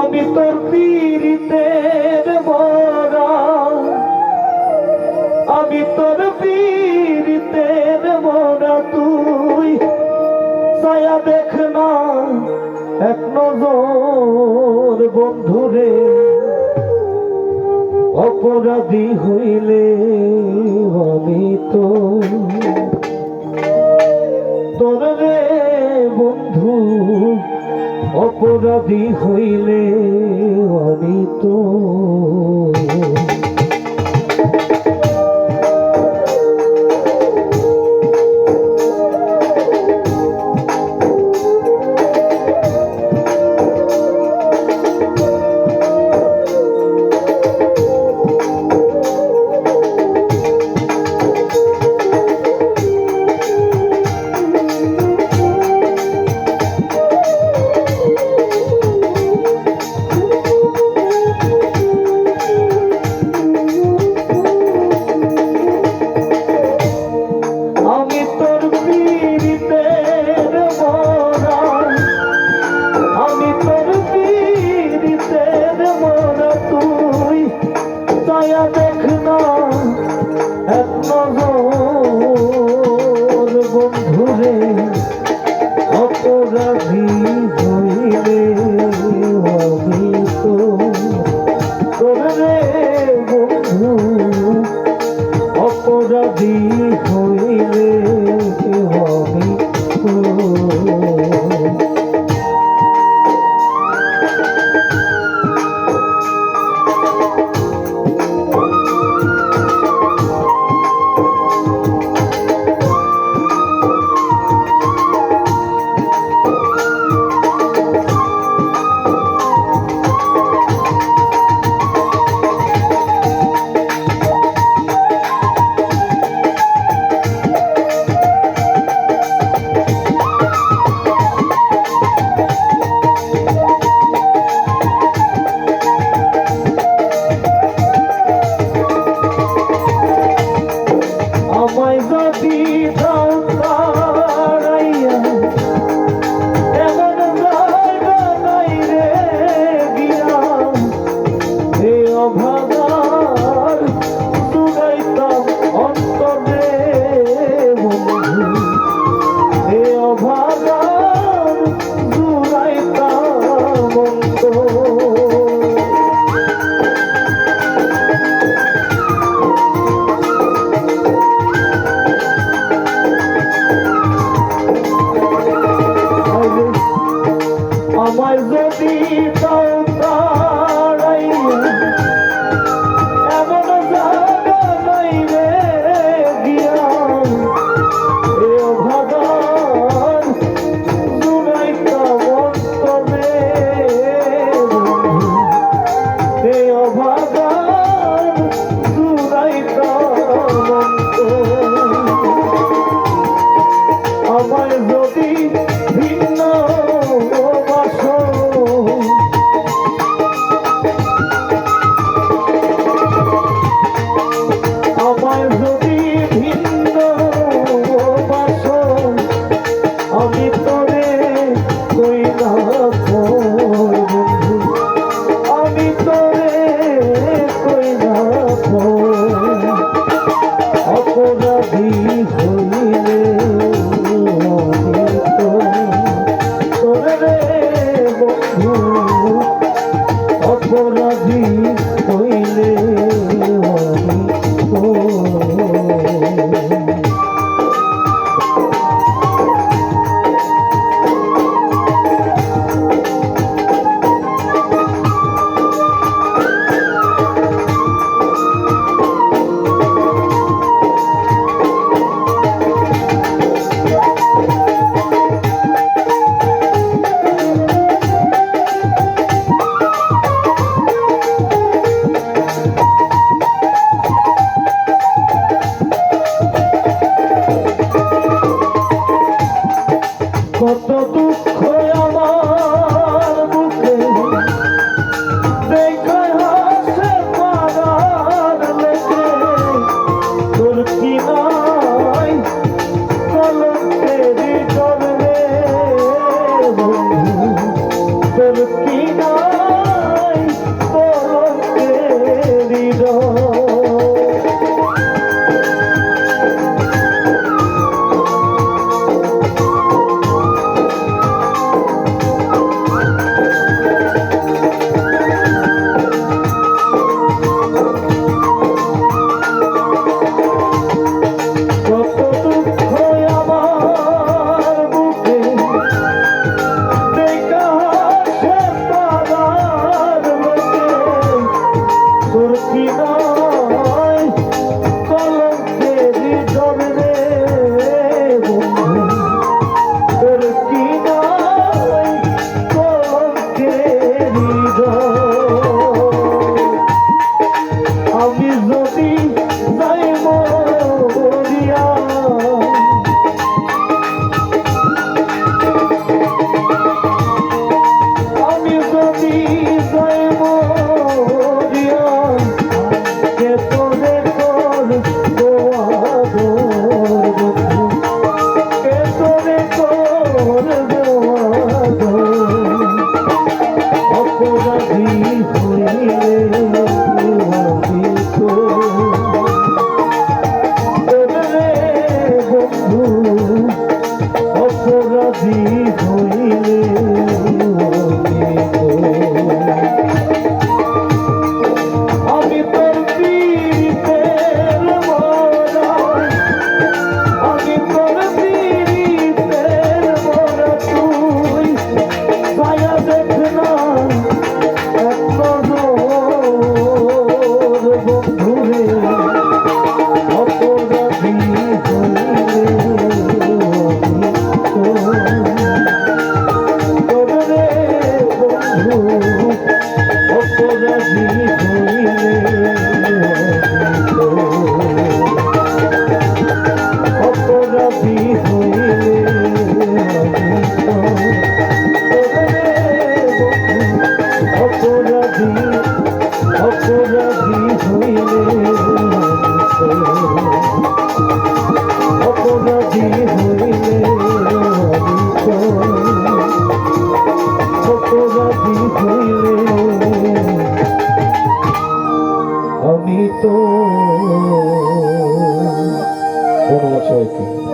আমি তোর পীড়িতের বরা আমি তোর পীড়িতের বরা তুই ছায়া দেখ না এক নজর বন্ধুরে। অপরাধী হইলে আমি তো তোর রে বন্ধু। অপরাধী হইলে অনিত অপরাধী হইলে অভিত তোরে বন্ধু অপরাধী হইলে অভিত রে Oh, oh. আমি তো ধন্যবাদ সবাইকে